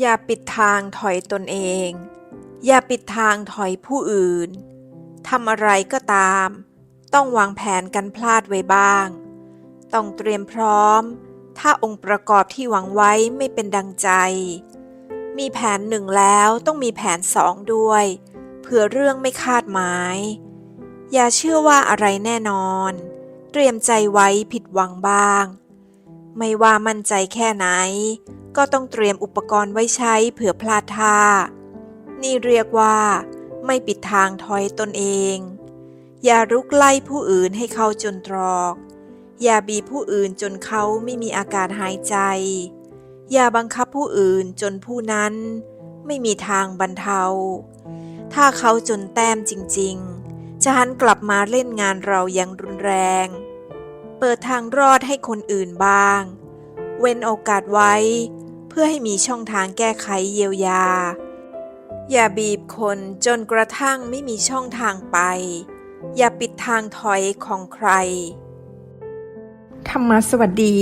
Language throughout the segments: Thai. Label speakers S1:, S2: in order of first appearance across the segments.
S1: อย่าปิดทางถอยตนเอง อย่าปิดทางถอยผู้อื่น ทำอะไรก็ตาม ต้องวางแผนกันพลาดไว้บ้าง ต้องเตรียมพร้อม ถ้าองค์ประกอบที่หวังไว้ไม่เป็นดังใจ มีแผนหนึ่งแล้วต้องมีแผนสองด้วย เผื่อเรื่องไม่คาดหมาย อย่าเชื่อว่าอะไรแน่นอน เตรียมใจไว้ผิดหวังบ้าง ไม่ว่ามั่นใจแค่ไหน ก็ต้องเตรียมอุปกรณ์ไว้ใช้เผื่อพลาดท่า นี่เรียกว่า ไม่ปิดทางถอยตนเอง อย่ารุกไล่ผู้อื่นให้เขาจนตรอก อย่าบีบผู้อื่นจนเขาไม่มีอากาศหายใจ อย่าบังคับผู้อื่นจนผู้นั้น ไม่มีทางบรรเทา ถ้าเขาจนแต้มจริง ๆ จะหันกลับมาเล่นงานเราอย่างรุนแรง เปิดทางรอดให้คนอื่นบ้าง เว้นโอกาสไว้ เพื่อให้มีช่องทางแก้ไขเยียวยา อย่าบีบคนจนกระทั่งไม่มีช่องทางไป อย่าปิดทางถอยของใคร
S2: ธรรมสวัสดี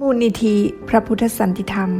S2: มูลนิธิพระพุทธสันติธรรม